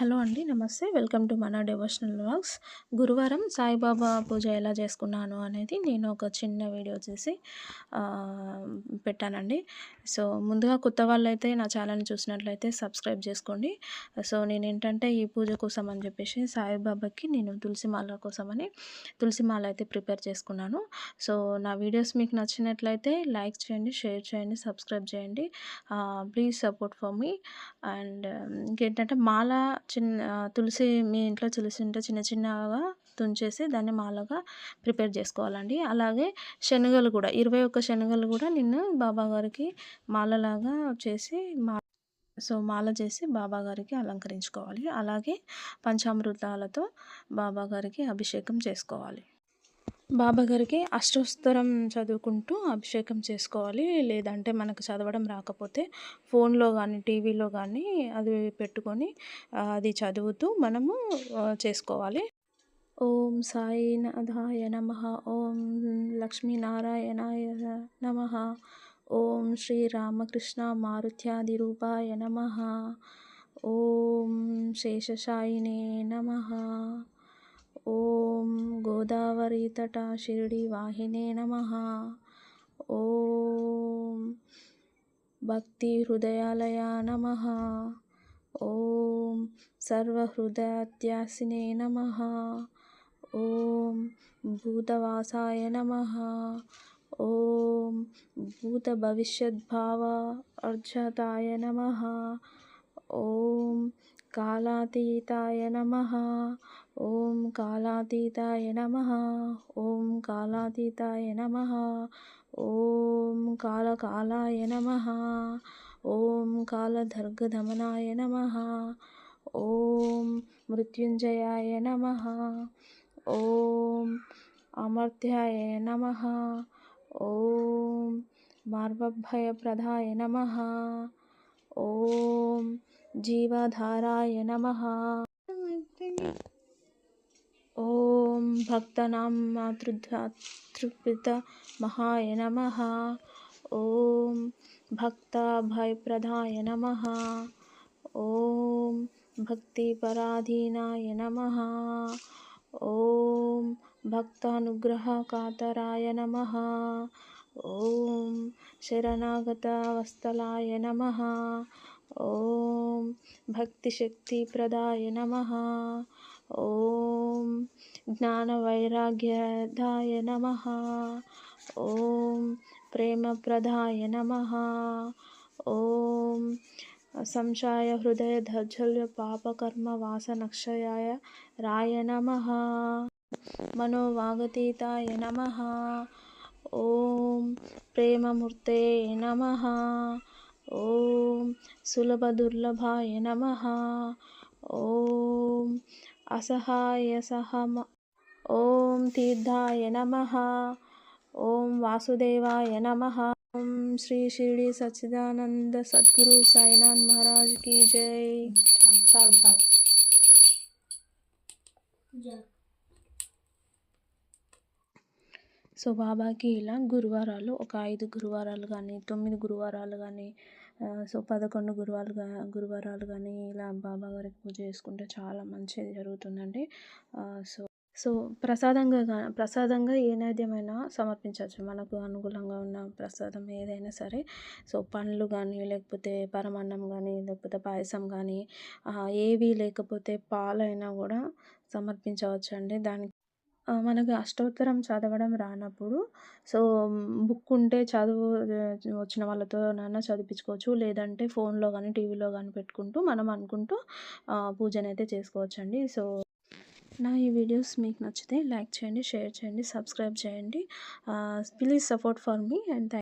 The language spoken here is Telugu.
హలో అండి నమస్తే. వెల్కమ్ టు మన డివోషనల్ వ్లాగ్స్. గురువారం సాయిబాబా పూజ ఎలా చేసుకున్నాను అనేది నేను ఒక చిన్న వీడియో చేసి పెట్టానండి. సో ముందుగా కొత్త వాళ్ళైతే నా ఛానల్ని చూసినట్లయితే సబ్స్క్రైబ్ చేసుకోండి. సో నేను ఏంటంటే ఈ పూజ కోసం అని చెప్పేసి సాయిబాబాకి నేను తులసి మాల కోసమని తులసి మాల అయితే ప్రిపేర్ చేసుకున్నాను. సో నా వీడియోస్ మీకు నచ్చినట్లయితే లైక్ చేయండి షేర్ చేయండి సబ్స్క్రైబ్ చేయండి. Please support for me. And ఇంకేంటంటే మాల చిన్న తులసి మీ ఇంట్లో తులసి ఉంటే చిన్న చిన్నగా తుంచేసి దాన్ని మాలగా ప్రిపేర్ చేసుకోవాలండి. అలాగే శనగలు కూడా ఇరవై ఒక్క శనగలు కూడా నిన్ను బాబాగారికి మాలలాగా చేసి మా సో మాల చేసి బాబా గారికి అలంకరించుకోవాలి. అలాగే పంచామృతాలతో బాబాగారికి అభిషేకం చేసుకోవాలి. బాబాగారికి అష్టోత్తరం చదువుకుంటూ అభిషేకం చేసుకోవాలి. లేదంటే మనకు చదవడం రాకపోతే ఫోన్లో కానీ టీవీలో కానీ అది పెట్టుకొని అది చదువుతూ మనము చేసుకోవాలి. ఓం సాయి సాయినాథాయ నమ. ఓం లక్ష్మీనారాయణాయ నమ. ఓం శ్రీరామకృష్ణ మారుత్యాది రూపాయ నమ. ఓం శేషశాయినే నమ. ॐ गोदावरीतटा शिर्डिवाहिने नमः। ॐ भक्तिहृदयालया नमः। ॐ सर्वहृदयात्यासिने नमः। ॐ भूतवासाय नमः। ॐ भूतभविष्यद्भाव अर्जताय नमः। ॐ कालातीताय नमः। ओं कालातीताय नमः। ओं कालातीताय नमः। काल कालाय नमः। ॐ कालधर्गधमनाय नमः। ॐ मृत्युंजयाय नमः। ॐ अमर्त्याय नमः। मार्वभय प्रदाय नमः। ॐ जीवधाराय नमः। ॐ भक्तनां मातृधातृपितमहाय नमः। ॐ भक्ताभयप्रदाय नम। ओ भक्तिपराधीनाय नम। ओ भक्तानुग्रहकातराय नम। ओ शरणागतावस्तलाय नमः। शक्ति प्रदाय नमः। ॐ ज्ञानवैराग्यदाय नमः। प्रेम प्रेमप्रदाय नमः। ॐ संशाय हृदय दौर्जल्य पापकर्म वासनक्षयाय राय नमः। मनोवागतीताय नमः। प्रेम मूर्ते नमः। ఓం ఓం సులభదుర్లభాయ నమ. ఓం అసహాయ సహమ ఓం తీర్థాయ నమ. ఓం వాసుదేవాయ నమ. ఓం శ్రీ షిరిడి సచ్చిదానంద సద్గురు సాయినాథ్ మహారాజ్కి జై. చాలు చాలు. సో బాబాకి ఇలా గురువారాలు ఒక ఐదు గురువారాలు కానీ తొమ్మిది గురువారాలు కానీ సో పదకొండు గురువాలు గురువారాలు కానీ ఇలా బాబా గారికి పూజ చేసుకుంటే చాలా మంచిది జరుగుతుందండి. సో సో ప్రసాదంగా ప్రసాదంగా ఏ నైవేద్యమైనా సమర్పించవచ్చు. మనకు అనుకూలంగా ఉన్న ప్రసాదం ఏదైనా సరే. సో పండ్లు కానీ లేకపోతే పరమాన్నం కానీ లేకపోతే పాయసం కానీ ఏవి లేకపోతే పాలైనా కూడా సమర్పించవచ్చు అండి దానికి మనకు అష్టోత్తరం చదవడం రానప్పుడు సో బుక్ ఉంటే చదువు వచ్చిన వాళ్ళతో నాన్న చదివించుకోవచ్చు. లేదంటే ఫోన్లో కానీ టీవీలో కానీ పెట్టుకుంటూ మనం అనుకుంటూ పూజనైతే చేసుకోవచ్చండి. సో నా ఈ వీడియోస్ మీకు నచ్చితే లైక్ చేయండి షేర్ చేయండి సబ్స్క్రైబ్ చేయండి. Please support for me and thank